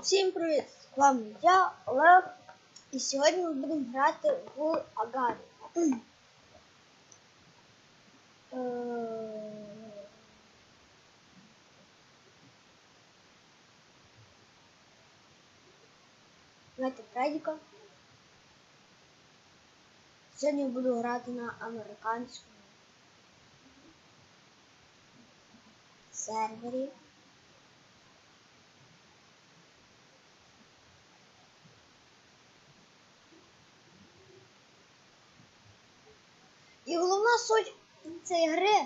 Всім привіт! З вами я, Олег, і сьогодні ми будемо грати в Агарі. Е, Давайте Фредіка. Сьогодні я буду грати на американському сервері. І головна суть цієї гри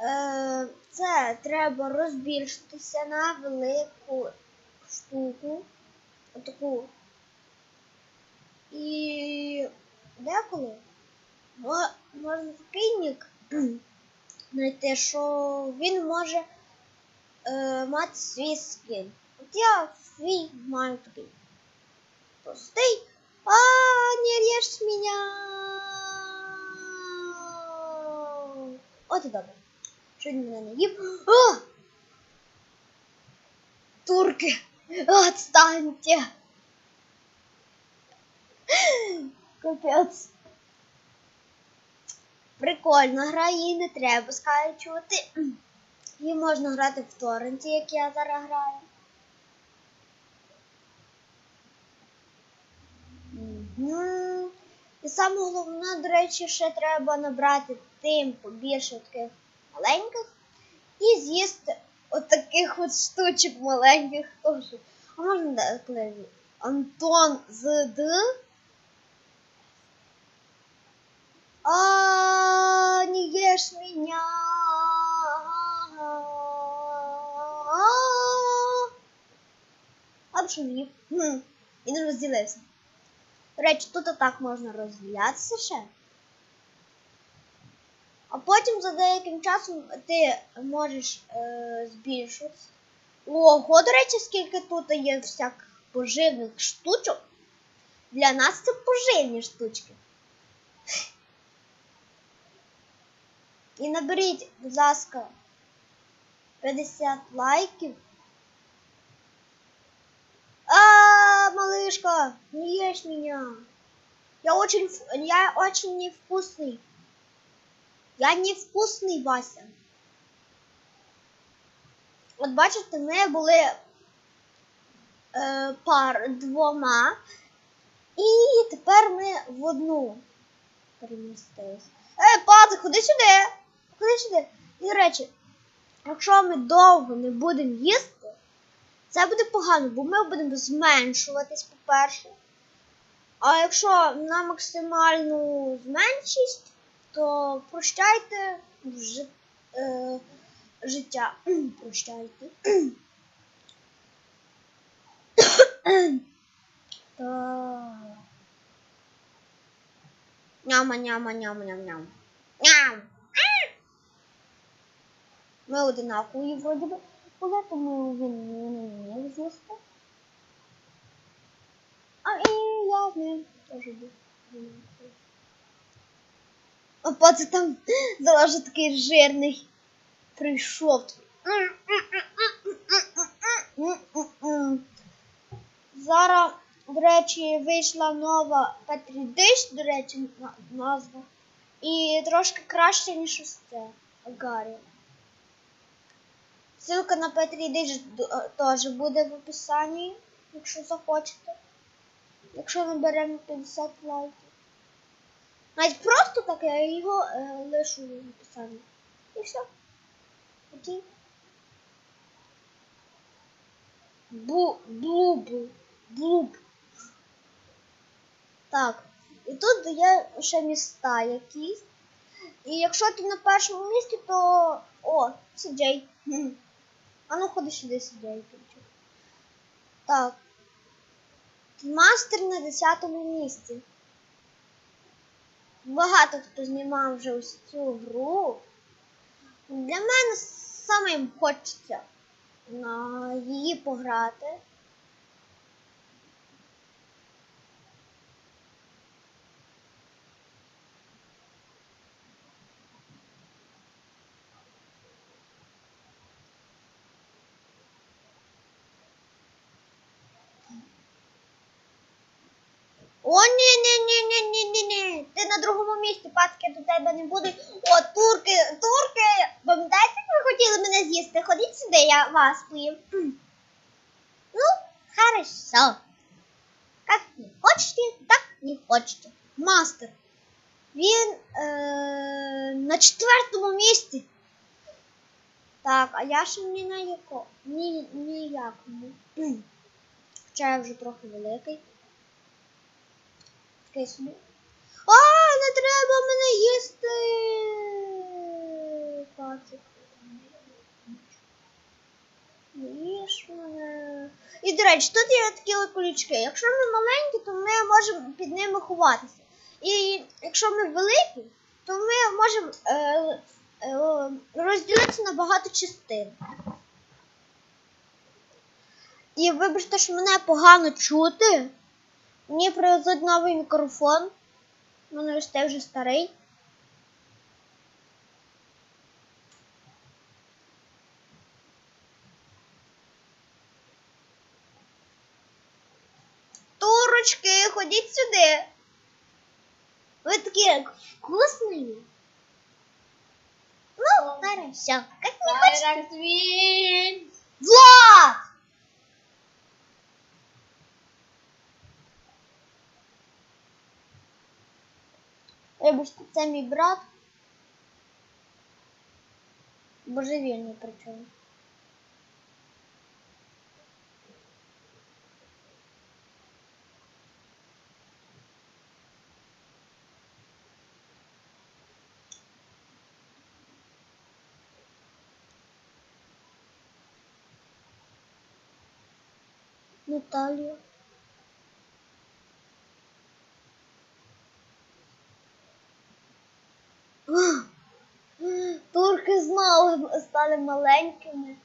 е, це треба розбільшитися на велику штуку. Отаку. І деколи мо- можна такий знайти, що він може е, мати свій скін. От я свій маю такий. Простий. А, не режь меня. От і добре. Що мене не їв. А! Турки! Отстаньте! Капець. Прикольно, гра її не треба скачувати. Її можна грати в торренті, як я зараз граю. Мгм. І саме головне, до речі, ще треба набрати тим побільше таких маленьких і з'їсти отаких от штучок маленьких теж. А можна дати Антон з Д. А, не ешь меня. А що мені? Хм, Він розділився. До речі, тут так можна розділятися ще. А потім за деяким часом ти можеш е, збільшитися. Ого, до речі, скільки тут є всяких поживних штучок. Для нас це поживні штучки. І наберіть, будь ласка, 50 лайків. А, малышка, не ешь меня. Я очень, я очень невкусный. Я невкусний, Вася. От бачите, ми були е, пар двома, і тепер ми в одну перемістилися. Е, пати, ходи сюди! Ходи сюди. І, речі, якщо ми довго не будемо їсти, це буде погано, бо ми будемо зменшуватись, по-перше. А якщо на максимальну зменшість, то прощайте жи- е, життя. прощайте. Няма, няма, няма, ням, ням. Ням. Ми одинакові вроді би тому він не міг з'їсти. А і я з ним теж був. Опа, там залежа такий жирний прийшов. Зараз, до речі, вийшла нова Петрідиш, до речі, назва. І трошки краще, ніж ось це Гаррі. Ссылка на Петрідиш теж буде в описанні, якщо захочете. Якщо наберемо 50 лайків. Навіть просто так я його е, лишу в описанні. І все. Окей. Бу, блуб, блуб. Так. І тут є ще міста якісь. І якщо ти на першому місці, то. О, сіджей. А ну ходи сюди, сіджей. Так. Мастер на 10 місці. Багато хто знімав вже ось цю гру. Для мене самим хочеться на її пограти. О, ні, ні, ні, ні, ні, ні, ні. Ти на другому місці, пацки, до тебе не будуть. О, турки, турки. Пам'ятаєте, як ви хотіли мене з'їсти? Ходіть сюди, я вас поїм. Ну, хорошо. Как не хочете, так не хочете. Мастер. Він е, на четвертому місці. Так, а я ще ні на яко. Ні, ніякому. Хоча я вже трохи великий. Собі. А, не треба мене їсти. Пацик. Їж мене. І, до речі, тут є такі колючки. Якщо ми маленькі, то ми можемо під ними ховатися. І якщо ми великі, то ми можемо е, е, розділитися на багато частин. І вибачте, що мене погано чути. Мені привезуть новий мікрофон. У мене ось цей вже старий. Турочки, ходіть сюди. Ви такі вкусні. Ну, хорошо. Как не хочете. Влад! Вибачте, це мій брат. Божевільний причому. Наталія. Знову стали маленькими.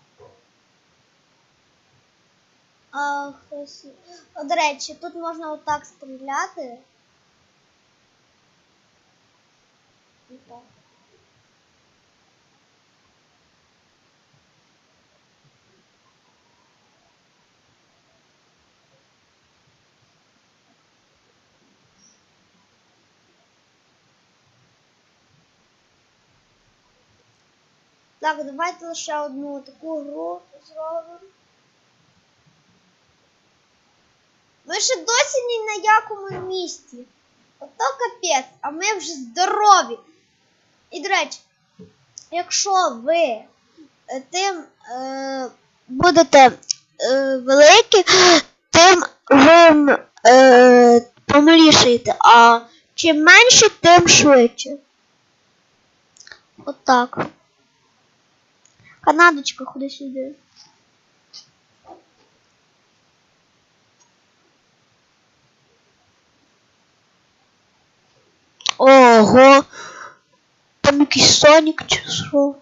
А хтось. О, до речі, тут можна отак стріляти. І Так, давайте лише одну таку гру зробимо. Ми ще досі ні на якому місці. Ото капець, а ми вже здорові. І, до речі, якщо ви е, тим е, будете е, великі, тим ви е, помалішаєте, а чим менше, тим швидше. Отак. Канадочка, ходи сюди. Ого. Там якийсь Сонік чи що.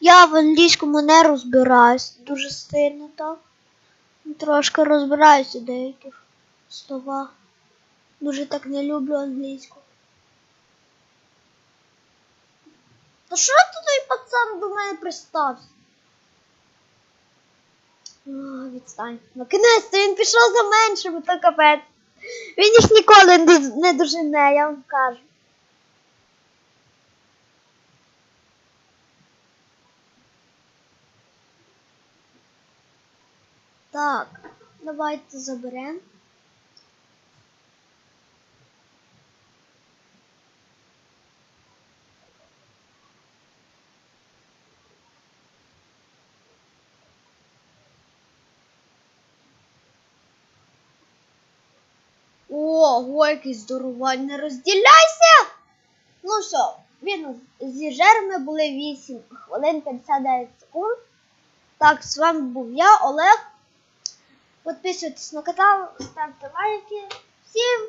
Я в англійському не розбираюсь дуже сильно так. Трошки розбираюся в деяких словах. Дуже так не люблю англійську. Та що ти той пацан до мене пристався? О, відстань. Наконець він пішов за меншими, то капець. Він їх ніколи не дожене, я вам кажу. Так, давайте заберемо. Ого, який здоровань, не розділяйся! Ну все, він зі жерми були 8 хвилин 59 секунд. Так, з вами був я, Олег. Підписуйтесь на канал, ставте лайки. Всім